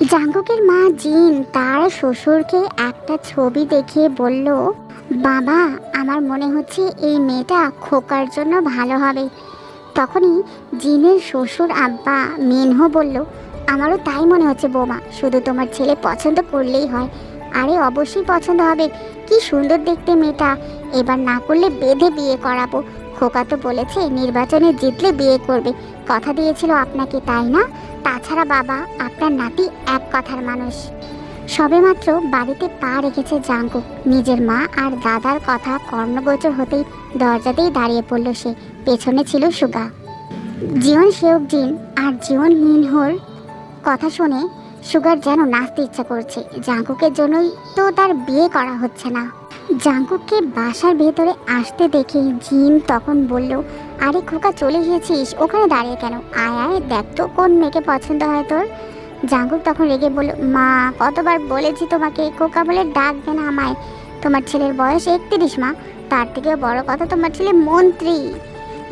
জাঙ্গুকের মা জিন তার শ্বশুরকে একটা ছবি দেখিয়ে বলল, বাবা, আমার মনে হচ্ছে এই মেয়েটা খোকার জন্য ভালো হবে। তখনই জিনের শ্বশুর আব্বা মিনহ বলল, আমারও তাই মনে হচ্ছে বৌমা, শুধু তোমার ছেলে পছন্দ করলেই হয়। আরে, অবশ্যই পছন্দ হবে, কি সুন্দর দেখতে মেয়েটা। এবার না করলে বেঁধে বিয়ে করাবো। খোকা তো বলেছে নির্বাচনে জিতলে বিয়ে করবে। কথা দিয়েছিল আপনাকে, তাই না? তাছাড়া বাবা, আপনার নাতি এক কথার মানুষ। সবেমাত্র বাড়িতে পা রেখেছে জাঙ্কুক। নিজের মা আর দাদার কথা কর্ণগোচর হতেই দরজাতেই দাঁড়িয়ে পড়ল সে। পেছনে ছিল সুগা। জীবন শেওক জিন আর জীবন মিনহোর কথা শুনে সুগার যেন নাচতে ইচ্ছা করছে। জাঙ্কুকের জন্যই তো তার বিয়ে করা হচ্ছে না। জাঙ্কুককে বাসার ভেতরে আসতে দেখে জিন তখন বলল, আরে খোকা, চলে এসেছিস? ওখানে দাঁড়িয়ে কেন? আয় আয়, দেখ তো কোন মেয়েকে পছন্দ হয় তোর। জাঙ্কুক তখন রেগে বলল, মা, কতবার বলেছি তোমাকে, খোকা বলে ডাকবে না আমায়। তোমার ছেলের বয়স একত্রিশ, মা। তার থেকেও বড় কথা, তোমার ছেলে মন্ত্রী।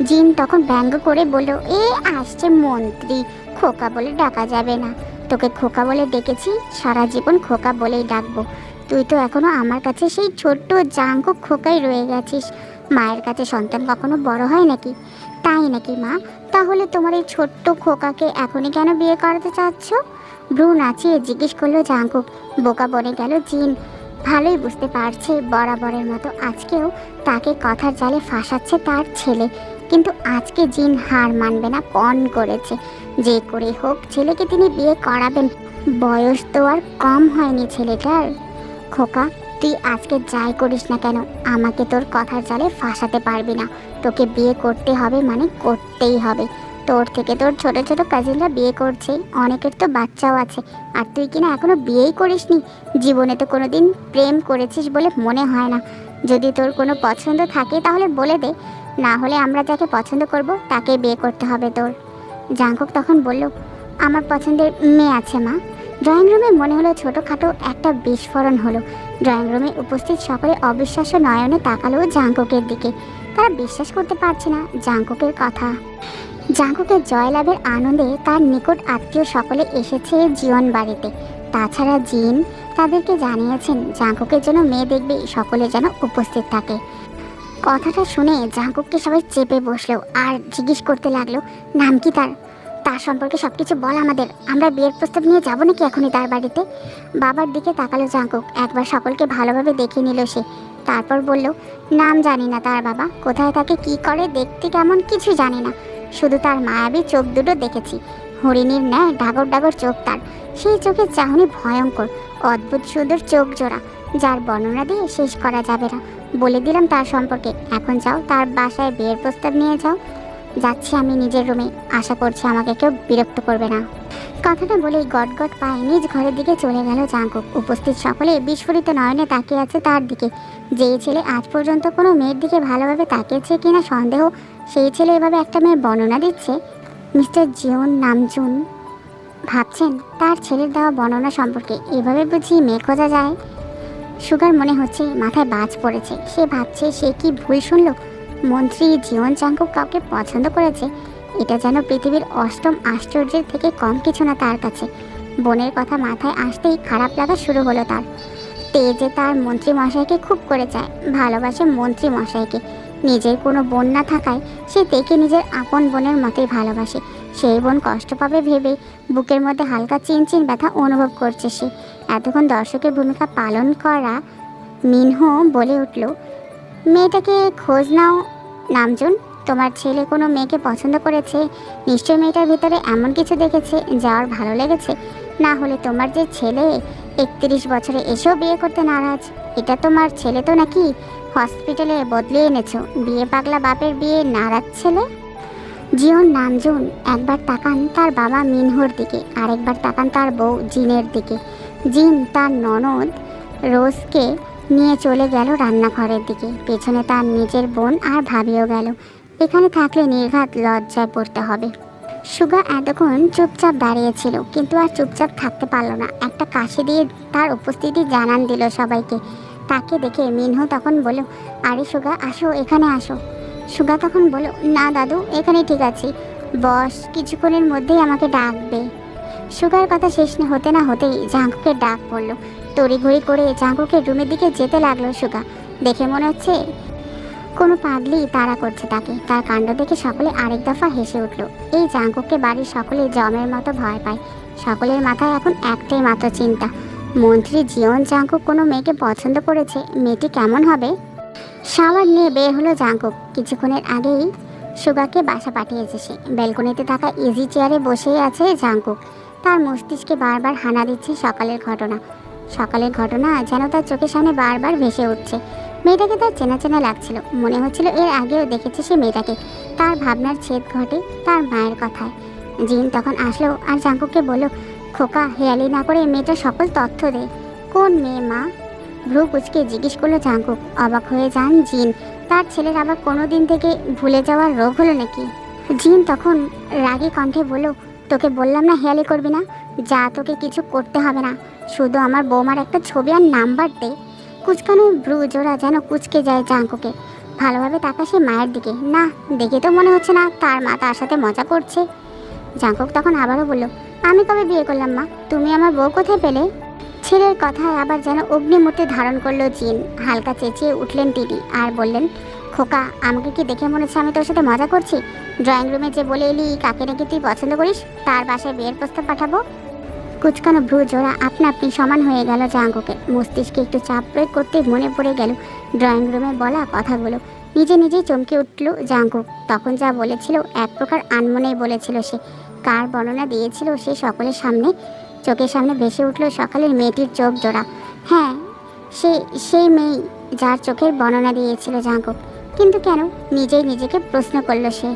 জিন তখন ব্যঙ্গ করে বলল, এ, আসছে মন্ত্রী। খোকা বলে ডাকা যাবে না। তোকে খোকা বলে ডেকেছি, সারা জীবন খোকা বলেই ডাকবো। তুই তো এখনও আমার কাছে সেই ছোট্ট জাঙ্কুক খোকাই রয়ে গেছিস। মায়ের কাছে সন্তান কখনো বড় হয় নাকি? তাই নাকি, মা? তাহলে তোমার এই ছোট্ট খোকাকে এখনই কেন বিয়ে করাতে চাচ্ছ? ভ্রু নাচিয়ে জিজ্ঞেস করল জাঙ্কুক বোকা বনে গেল জিন। ভালোই বুঝতে পারছে বরাবরের মতো আজকেও তাকে কথার জালে ফাঁসাচ্ছে তার ছেলে। কিন্তু আজকে জিন হার মানবে না, পণ করেছে। যে করে হোক ছেলেকে তিনি বিয়ে করাবেন। বয়স তো আর কম হয়নি ছেলেটার। খোকা, তুই আজকে যাই করিস না কেন? আমাকে তোর কথার জালে ফাঁসাতে পারবি না। তোকে বিয়ে করতে হবে মানে করতেই হবে। তোর থেকে তোর ছোট ছোট কাজিনরা বিয়ে করছে, অনেকের তো বাচ্চাও আছে। আর তুই কিনা এখনও বিয়েই করিসনি? জীবনে তো কোনোদিন প্রেম করেছিস বলে মনে হয় না। যদি তোর কোনো পছন্দ থাকে তাহলে বলে দে। না হলে আমরা যাকে পছন্দ করব তাকে বিয়ে করতে হবে তোর। জাঙ্কুক তখন বলল, আমার পছন্দের মেয়ে আছে মা। ড্রয়িং রুমে মনে হলো ছোটোখাটো একটা বিস্ফোরণ হলো। ড্রয়িং রুমে উপস্থিত সকলে অবিশ্বাস্য নয়নে তাকালো জাঙ্কুকের দিকে। তারা বিশ্বাস করতে পারছে না জাঙ্কুকের কথা। জাঙ্কুকের জয়লাভের আনন্দে তার নিকট আত্মীয় সকলে এসেছে জীবন বাড়িতে। তাছাড়া জিন তাদেরকে জানিয়েছেন জাঙ্কুকের জন্য মেয়ে দেখবে সকলে যেন উপস্থিত থাকে। কথাটা শুনে জাঙ্কুককে সবাই চেপে বসল আর জিজ্ঞেস করতে লাগল, নাম কি তার? তার সম্পর্কে সব কিছু বল আমাদের। আমরা বিয়ের প্রস্তাব নিয়ে যাব নাকি এখনই তার বাড়িতে? বাবার দিকে তাকালো জাঙ্কুক। একবার সকলকে ভালোভাবে দেখে নিল সে। তারপর বলল, নাম জানি না তার বাবা। কোথায় তাকে কি করে, দেখতে কেমন কিছু জানি না। শুধু তার মায়াবী চোখ দুটো দেখেছি। হরিণীর ন্যায় ডাগর ডাগর চোখ তার। সেই চোখের চাহনি ভয়ঙ্কর, অদ্ভুত সুন্দর চোখ জোড়া। যার বর্ণনা দিয়ে শেষ করা যাবে না। বলে দিলাম তার সম্পর্কে। এখন যাও, তার বাসায় বিয়ের প্রস্তাব নিয়ে যাও। যাচ্ছি আমি নিজের রুমে। আশা করছি আমাকে কেউ বিরক্ত করবে না। কথাটা বলেই গট পায়ে নিজ ঘরের দিকে চলে গেল জাঙ্কুক। উপস্থিত সকলে বিস্ফোরিত নয়নে তাকিয়ে আছে তার দিকে। যেই ছেলে আজ পর্যন্ত কোনো মেয়ের দিকে ভালোভাবে তাকিয়েছে কিনা সন্দেহ, সেই ছেলে এভাবে একটা মেয়ের বর্ণনা দিচ্ছে? Mister Jeon Namjoon. ভাবছেন তার ছেলের দেওয়া বর্ণনা সম্পর্কে। এভাবে বুঝি মেয়ে খোঁজা যায়? সুগার মনে হচ্ছে মাথায় বাজ পড়েছে। সে ভাবছে সে কি ভুল শুনলো? মন্ত্রী জীবন চাঙ্কুক কাউকে পছন্দ করেছে, এটা যেন পৃথিবীর অষ্টম আশ্চর্যের থেকে কম কিছু না তার কাছে। বোনের কথা মাথায় আসতেই খারাপ লাগা শুরু হলো তার। তেজে তার মন্ত্রী মশাইকে খুব করে চায়, ভালোবাসে মন্ত্রী মশাইকে। নিজের কোনো বোন না থাকায় সে তেকে নিজের আপন বোনের মতোই ভালোবাসে। সেই বোন কষ্ট পাবে ভেবে বুকের মধ্যে হালকা চিনচিন ব্যথা অনুভব করছে সে। এতক্ষণ দর্শকের ভূমিকা পালন করা মিনহ বলে উঠল মেয়েটাকে খোঁজ নাও, নামজুন। তোমার ছেলে কোনো মেয়েকে পছন্দ করেছে? নিশ্চয় মেয়েটার ভিতরে এমন কিছু দেখেছে যার ভালো লেগেছে। না হলে তোমার যে ছেলে, একত্রিশ বছরে এসেও বিয়ে করতে নারাজ। এটা তোমার ছেলে তো নাকি? হসপিটালে বদলে এনেছো। বিয়ে পাগলা বাপের বিয়ে নারাজ ছেলে? জিওন নামজুন, একবার তাকান তার বাবা মিনহোর দিকে, আরেকবার তাকান তার বউ জিনের দিকে। জিন, তার ননদ, রোজকে নিয়ে চলে গেল রান্নাঘরের দিকে। পেছনে তার নিজের বোন আর ভাবিও গেল। এখানে থাকলে নির্ঘাত লজ্জায় পড়তে হবে। সুগা এতক্ষণ চুপচাপ দাঁড়িয়েছিল কিন্তু আর চুপচাপ থাকতে পারল না। একটা কাশি দিয়ে তার উপস্থিতি জানান দিল সবাইকে। তাকে দেখে মিনহু তখন বলল, আরে সুগা, আসো, এখানে আসো। সুগা তখন বলল, না দাদু, এখানে ঠিক আছে। বস কিছুক্ষণের মধ্যেই আমাকে ডাকবে। সুগার কথা শেষ না হতে না হতেই জাঙ্কুকে ডাক পড়ল। তড়িঘড়ি করে জাঙ্কুকের রুমের দিকে যেতে লাগল সুগা। দেখে মনে হচ্ছে কোনো পাগলি তারা করছে তাকে। তার কাণ্ড দেখে সকলে আরেক দফা হেসে উঠল। এই জাঙ্কুককে বাড়ির সকলে জমের মতো ভয় পায়। সকলের মাথায় এখন একটাই মাত্র চিন্তা। মন্ত্রী জীবন জাঙ্কুক কোনো মেয়েকে পছন্দ করেছে? মেয়েটি কেমন হবে? শাওয়ার নিয়ে বের হলো জাঙ্কুক কিছুক্ষণের আগেই সুগাকে বাসা পাঠিয়েছে সে। ব্যালকনিতে থাকা ইজি চেয়ারে বসেই আছে জাঙ্কুক তার মস্তিষ্কে বারবার হানা দিচ্ছে সকালের ঘটনা। সকালের ঘটনা যেন তার চোখের সামনে বারবার ভেসে উঠছে। মেয়েটাকে তার চেনা চেনা লাগছিল। মনে হচ্ছিল এর আগেও দেখেছে সে মেয়েটাকে। তার ভাবনার ছেদ ঘটে তার মায়ের কথায়। জিন তখন আসলো আর জাঙ্কুকে বলল, খোকা, হেয়ালি না করে মেয়েটা সকল তথ্য দে। কোন মেয়ে, মা? ভ্রু কুচকে জিজ্ঞেস করল জাঙ্কুক। অবাক হয়ে যান জিন। তার ছেলের আবার কোনো দিন থেকে ভুলে যাওয়ার রোগ হলো নাকি? জিন তখন রাগে কণ্ঠে বলল তোকে বললাম না হেয়ালি করবি না? যা তোকে কিছু করতে হবে না। শুধু আমার বৌমার একটা ছবি আর নাম্বার দে। কুচকানো ভ্রু জোড়া যেন কুচকে যায় জাঙ্কুকে ভালোভাবে তাকা সে মায়ের দিকে। না, দেখে তো মনে হচ্ছে না তার মা তার সাথে মজা করছে। জাঙ্কুক তখন আবারও বলল, আমি কবে বিয়ে করলাম মা? তুমি আমার বউ কোথায় পেলে? ছেলের কথায় আবার যেন অগ্নিমূর্তি ধারণ করল জিন। হালকা চেঁচিয়ে উঠলেন তিনি আর বললেন খোকা, আমাকে কি দেখে মনে হচ্ছে আমি তোর সাথে মজা করছি? ড্রয়িং রুমে যে বলে এলি, কাকে নাকি তুই পছন্দ করিস? তার বাসায় বিয়ের প্রস্তাব পাঠাবো? কুচকানো ভ্রু জোড়া আপনা আপনি সমান হয়ে গেল জাঙ্কুকে। মস্তিষ্কে একটু চাপ প্রয়োগ করতে মনে পড়ে গেল ড্রয়িং রুমে বলা কথাগুলো। নিজে নিজেই চমকে উঠল জাঙ্কুক তখন যা বলেছিল, এক প্রকার আনমনেই বলেছিল সে। কার বর্ণনা দিয়েছিল সে সকলের সামনে? চোখের সামনে ভেসে উঠল সকালের মেয়েটির চোখ জোড়া। হ্যাঁ সে, সেই মেয়ে যার চোখের বর্ণনা দিয়েছিল জাঙ্কুক কিন্তু কেন? নিজেই নিজেকে প্রশ্ন করল সে।